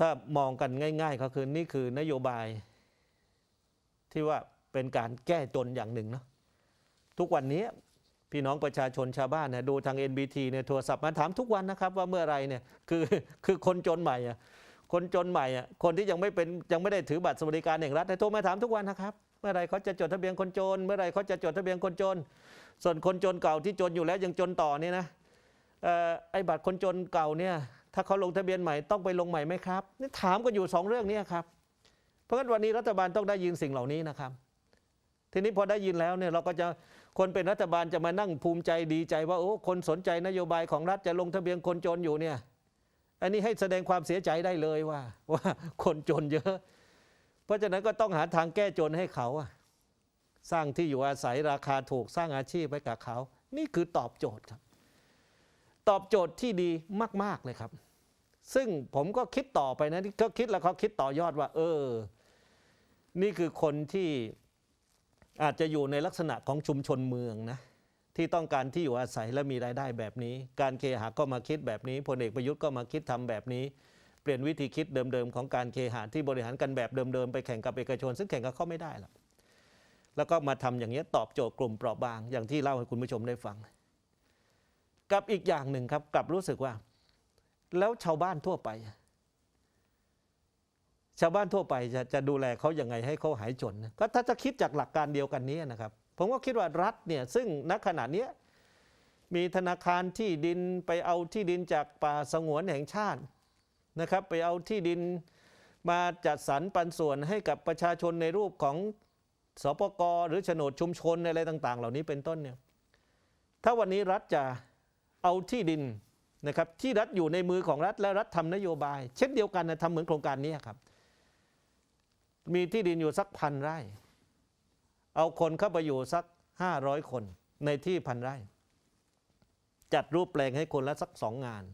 ถ้ามองกันง่าย ๆ ก็คือนี่คือนโยบาย ที่ว่าเป็นการแก้จนอย่างหนึ่งเนาะทุกวันนี้พี่น้องประชาชนชาวบ้านเนี่ยดูทาง NBT เนี่ยโทรศัพท์มาถามทุกวันนะครับว่าเมื่อไรเนี่ยคือคือคนจนใหม่อะคนจนใหม่อะคนที่ยังไม่เป็นยังไม่ได้ถือบัตรสวัสดิการแห่งรัฐโทรมาถามทุกวันนะครับ เมื่อไรเขาจะจดทะเบียนคนจน เมื่อไรเขาจะจดทะเบียนคนจน ส่วนคนจนเก่าที่จนอยู่แล้วยังจนต่อเนี่ยนะออไอ้บัตรคนจนเก่าเนี่ย ถ้าเขาลงทะเบียนใหม่ต้องไปลงใหม่ไหมครับนี่ถามกันอยู่สองเรื่องนี้ครับ เพราะฉะนั้นวันนี้รัฐบาลต้องได้ยินสิ่งเหล่านี้นะครับ ทีนี้พอได้ยินแล้วเนี่ยเราก็จะคนเป็นรัฐบาลจะมานั่งภูมิใจดีใจว่าโอ้คนสนใจนโยบายของรัฐจะลงทะเบียนคนจนอยู่เนี่ย อันนี้ให้แสดงความเสียใจได้เลยว่า ว่าคนจนเยอะ เพราะฉะนั้นก็ต้องหาทางแก้จนให้เขาสร้างที่อยู่อาศัยราคาถูกสร้างอาชีพให้กับเขา นี่คือตอบโจทย์ครับ ตอบโจทย์ที่ดีมาก ๆ เลยครับ ซึ่งผมก็คิดต่อไปนะที่ก็คิดแล้วเขาคิดต่อยอดว่า เออ นี่คือคนที่อาจจะอยู่ในลักษณะของชุมชนเมืองนะที่ต้องการที่อยู่อาศัยและมีรายได้แบบนี้ การเคหะก็มาคิดแบบนี้พลเอกประยุทธ์ก็มาคิดทำแบบนี้ เปลี่ยนวิธีคิดเดิมๆของการเคหะที่บริหารกันแบบเดิมๆไปแข่งกับเอกชน ซึ่งแข่งกับเขาไม่ได้หรอกแล้วก็มาทำอย่างนี้ตอบโจทย์กลุ่มเปราะบาง อย่างที่เล่าให้คุณผู้ชมได้ฟัง กับอีกอย่างหนึ่งครับกลับรู้สึกว่า แล้วชาวบ้านทั่วไป ชาวบ้านทั่วไปจะจะดูแลเขาอย่างไงให้เขาหายจนก็ถ้าจะคิดจากหลักการเดียวกันนี้นะครับ ผมก็คิดว่ารัฐเนี่ยซึ่งณขณะนี้มีธนาคารที่ดินไปเอาที่ดินจากป่าสงวนแห่งชาตินะครับ ไปเอาที่ดินมาจัดสรรปันส่วนให้กับประชาชนในรูปของสปกหรือโฉนดชุมชนอะไรต่าง ๆ เหล่านี้เป็นต้นเนี่ยถ้าวันนี้รัฐจะเอาที่ดิน นะครับที่รัฐอยู่ในมือของรัฐและรัฐทำนโยบาย เช่นเดียวกันนะทำเหมือนโครงการนี้ครับ มีที่ดินอยู่สักพันไร่ เอาคนเข้าไปอยู่สักห้าร้อยคนในที่พันไร่ จัดรูปแปลงให้คนละสักสองงาน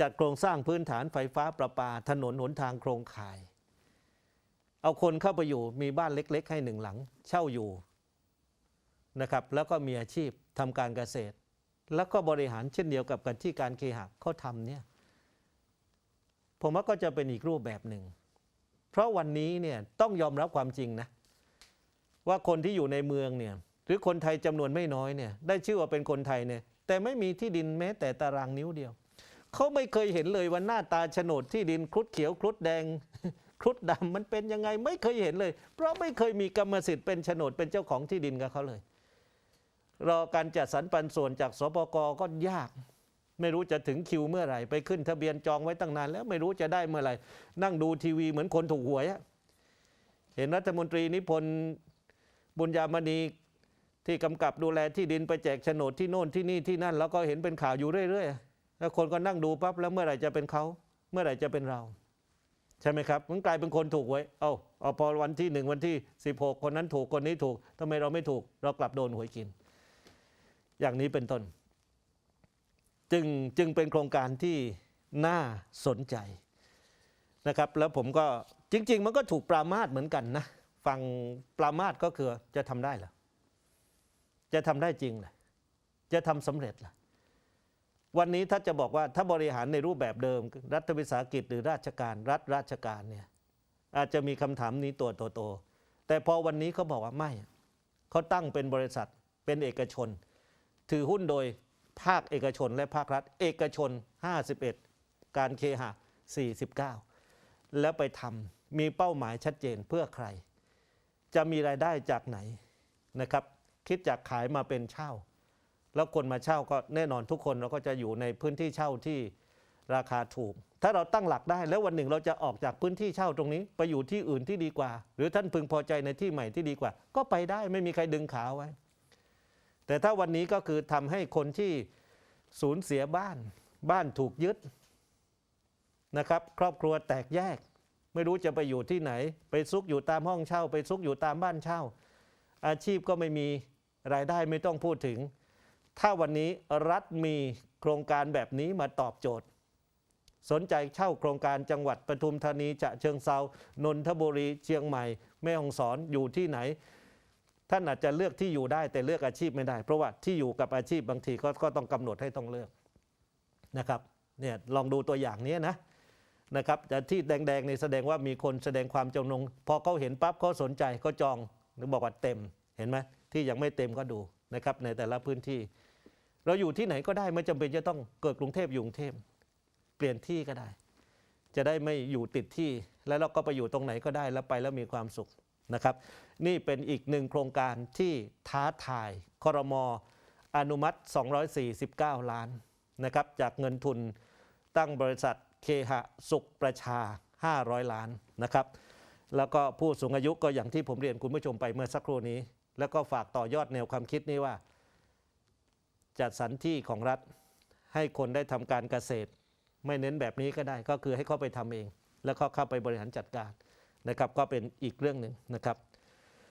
จัดโครงสร้างพื้นฐานไฟฟ้าประปา ถนนหนทางโครงข่าย เอาคนเข้าไปอยู่มีบ้านเล็ก ๆ ให้หนึ่งหลัง เช่าอยู่นะครับแล้วก็มีอาชีพทำการเกษตร แล้วก็บริหารเช่นเดียวกับกันที่การเคหะเขาทำเนี่ยผมว่าก็จะเป็นอีกรูปแบบหนึ่ง เพราะวันนี้เนี่ยต้องยอมรับความจริงนะ ว่าคนที่อยู่ในเมืองเนี่ยหรือคนไทยจำนวนไม่น้อยเนี่ยได้ชื่อว่าเป็นคนไทยเนี่ยแต่ไม่มีที่ดินแม้แต่ตารางนิ้วเดียว เขาไม่เคยเห็นเลยว่าหน้าตาโฉนดที่ดินครุฑเขียวครุฑแดงครุฑดำมันเป็นยังไงไม่เคยเห็นเลย เพราะไม่เคยมีกรรมสิทธิ์เป็นโฉนดเป็นเจ้าของที่ดินกับเขาเลย รอการจัดสรรปันส่วนจากสปกก็ยาก ไม่รู้จะถึงคิวเมื่อไหร่ ไปขึ้นทะเบียนจองไว้ตั้งนานแล้วไม่รู้จะได้เมื่อไหร่ นั่งดูทีวีเหมือนคนถูกหวยอะเห็นรัฐมนตรีนิพนธ์บุญญามณีที่กำกับดูแลที่ดินไปแจกโฉนดที่โน่นที่นี่ที่นั่น แล้วก็เห็นเป็นข่าวอยู่เรื่อยๆแล้วคนก็นั่งดูปั๊บแล้วเมื่อไหร่จะเป็นเขาเมื่อไหร่จะเป็นเรา ใช่ไหมครับมันกลายเป็นคนถูกหวยเอาเอาพอวันที่หนึ่งวันที่ 16 คนนั้นถูกคนนี้ถูกทำไมเราไม่ถูก เรากลับโดนหวยกิน อย่างนี้เป็นต้น จึงจึงเป็นโครงการที่น่าสนใจนะครับ แล้วผมก็จริง ๆ มันก็ถูกปรามาสเหมือนกันนะฟังปรามาสก็คือจะทำได้เหรอจะทำได้จริงเหรอจะทำสำเร็จเหรอวันนี้ถ้าจะบอกว่าถ้าบริหารในรูปแบบเดิม รัฐวิสาหกิจหรือราชการ รัฐราชการเนี่ยอาจจะมีคำถามนี้ตัวโตๆแต่พอวันนี้เขาบอกว่าไม่เขาตั้งเป็นบริษัทเป็นเอกชน ถือหุ้นโดยภาคเอกชนและภาครัฐ เอกชน 51 การเคหะ 49 แล้วไปทำมีเป้าหมายชัดเจนเพื่อใคร จะมีรายได้จากไหนนะครับ คิดจากขายมาเป็นเช่า แล้วคนมาเช่าก็แน่นอนทุกคนเราก็จะอยู่ในพื้นที่เช่าที่ราคาถูก ถ้าเราตั้งหลักได้แล้ววันหนึ่งเราจะออกจากพื้นที่เช่าตรงนี้ ไปอยู่ที่อื่นที่ดีกว่า หรือท่านพึงพอใจในที่ใหม่ที่ดีกว่า ก็ไปได้ไม่มีใครดึงขาไว้ แต่ถ้าวันนี้ก็คือทำให้คนที่สูญเสียบ้าน บ้านถูกยึดนะครับ ครอบครัวแตกแยก ไม่รู้จะไปอยู่ที่ไหน ไปซุกอยู่ตามห้องเช่า ไปซุกอยู่ตามบ้านเช่า อาชีพก็ไม่มีรายได้ไม่ต้องพูดถึง ถ้าวันนี้รัฐมีโครงการแบบนี้มาตอบโจทย์ สนใจเช่าโครงการจังหวัดปทุมธานีจะเชิงเซานนทบุรีเชียงใหม่ แม่ฮ่องสอนอยู่ที่ไหน ท่านอาจจะเลือกที่อยู่ได้แต่เลือกอาชีพไม่ได้ เพราะว่าที่อยู่กับอาชีพบางทีก็ก็ต้องกำหนดให้ต้องเลือกนะครับเนี่ยลองดูตัวอย่างนี้นะนะครับแต่ที่แดงๆในแสดงว่ามีคนแสดงความจำนงพอเขาเห็นปั๊บเขาสนใจก็จองหรือบอกว่าเต็มเห็นไหมที่ยังไม่เต็มก็ดูนะครับในแต่ละพื้นที่ เราอยู่ที่ไหนก็ได้ไม่จำเป็นจะต้องเกิดกรุงเทพอยู่กรุงเทพเปลี่ยนที่ก็ได้ จะได้ไม่อยู่ติดที่แล้วเราก็ไปอยู่ตรงไหนก็ได้แล้วไปแล้วมีความสุข นะครับ นี่เป็นอีกหนึ่งโครงการที่ท้าทายครมอนุมัติ 249 ล้านนะครับจากเงินทุนตั้งบริษัทเคหะสุขประชา 500 ล้านนะครับ แล้วก็ผู้สูงอายุก็อย่างที่ผมเรียนคุณผู้ชมไปเมื่อสักครู่นี้ แล้วก็ฝากต่อยอดแนวความคิดนี้ว่า จัดสรรที่ของรัฐให้คนได้ทำการเกษตร ไม่เน้นแบบนี้ก็ได้ ก็คือให้เขาไปทำเอง แล้วก็เข้าไปบริหารจัดการ นะครับก็เป็นอีกเรื่องหนึ่งนะครับ